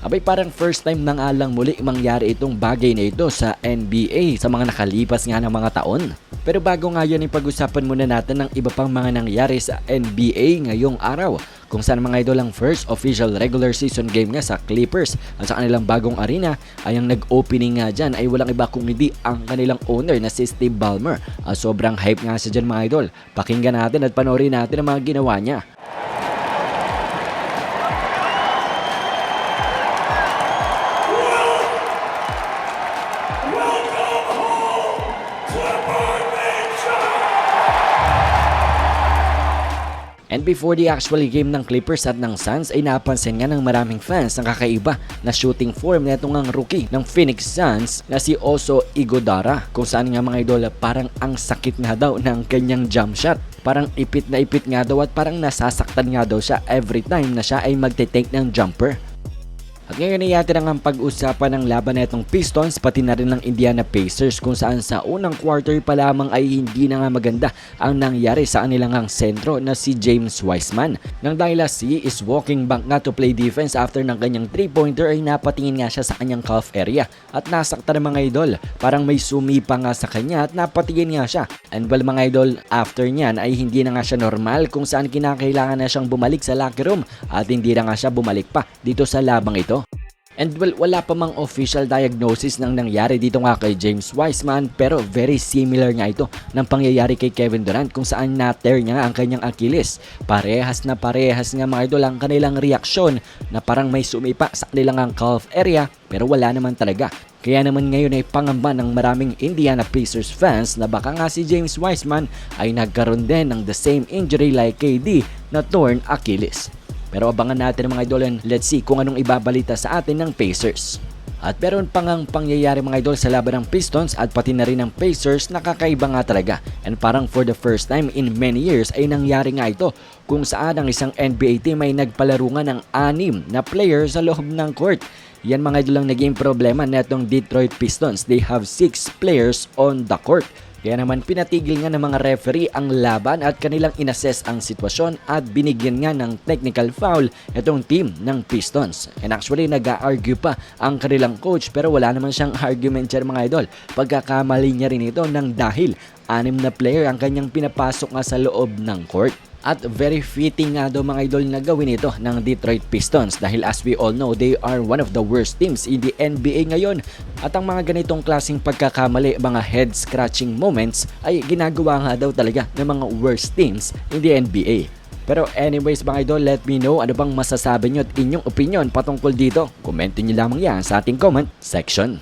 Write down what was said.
Abay parang first time na nga muli mangyari itong bagay na ito sa NBA sa mga nakalipas nga ng mga taon. Pero bago nga yun, ipag-usapan muna natin ng iba pang mga nangyari sa NBA ngayong araw. Kung saan mga idol ang first official regular season game nga sa Clippers at sa kanilang bagong arena ay ang nag-opening nga dyan ay walang iba kung hindi ang kanilang owner na si Steve Ballmer. Ah, sobrang hype nga siya dyan mga idol. Pakinggan natin at panoorin natin ang mga ginawa niya. And before the actual game ng Clippers at ng Suns ay napansin nga ng maraming fans ang kakaiba na shooting form na itong ang rookie ng Phoenix Suns na si Oso Igodara kung saan nga mga idol parang ang sakit nga daw ng kanyang jump shot. Parang ipit na ipit nga daw at parang nasasaktan nga daw siya every time na siya ay magte-take ng jumper. At ngayon ay yata ang pag-usapan ng laban na itong Pistons pati na rin ng Indiana Pacers kung saan sa unang quarter pa lamang ay hindi na nga maganda ang nangyari sa kanilang ang sentro na si James Wiseman. Nang dahil si is walking back nga to play defense after ng kanyang 3-pointer ay napatingin nga siya sa kanyang calf area at nasakta ng mga idol. Parang may sumipa nga sa kanya at napatingin nga siya. And well mga idol, after niyan ay hindi na nga siya normal kung saan kinakailangan na siyang bumalik sa locker room at hindi na nga siya bumalik pa dito sa labang ito. And well, wala pa mang official diagnosis ng nangyari dito nga kay James Wiseman pero very similar nga ito ng pangyayari kay Kevin Durant kung saan na-tear niya nga ang kanyang Achilles. Parehas na parehas nga mga idol ang kanilang reaksyon na parang may sumipa sa kanilang ang calf area pero wala naman talaga. Kaya naman ngayon ay pangamba ng maraming Indiana Pacers fans na baka nga si James Wiseman ay nagkaroon din ng the same injury like KD na torn Achilles. Pero abangan natin mga idol and let's see kung anong ibabalita sa atin ng Pacers. At meron pa ngang pangyayari mga idol sa laban ng Pistons at pati na rin ng Pacers nakakaiba nga talaga. And parang for the first time in many years ay nangyari nga ito kung saan ang isang NBA team ay nagpalarungan ng anim na player sa loob ng court. Yan mga idol ang naging problema netong Detroit Pistons. They have 6 players on the court. Kaya naman pinatigil nga ng mga referee ang laban at kanilang inassess ang sitwasyon at binigyan nga ng technical foul itong team ng Pistons. And actually nag-argue pa ang kanilang coach pero wala naman siyang argument dyan mga idol. Pagkakamali niya rin ito ng dahil anim na player ang kanyang pinapasok nga sa loob ng court. At very fitting nga daw mga idol na gawin ito ng Detroit Pistons dahil as we all know, they are one of the worst teams in the NBA ngayon. At ang mga ganitong klaseng pagkakamali, mga head-scratching moments ay ginagawa nga daw talaga ng mga worst teams in the NBA. Pero anyways mga idol, let me know ano bang masasabi nyo at inyong opinion patungkol dito. Komento nyo lamang yan sa ating comment section.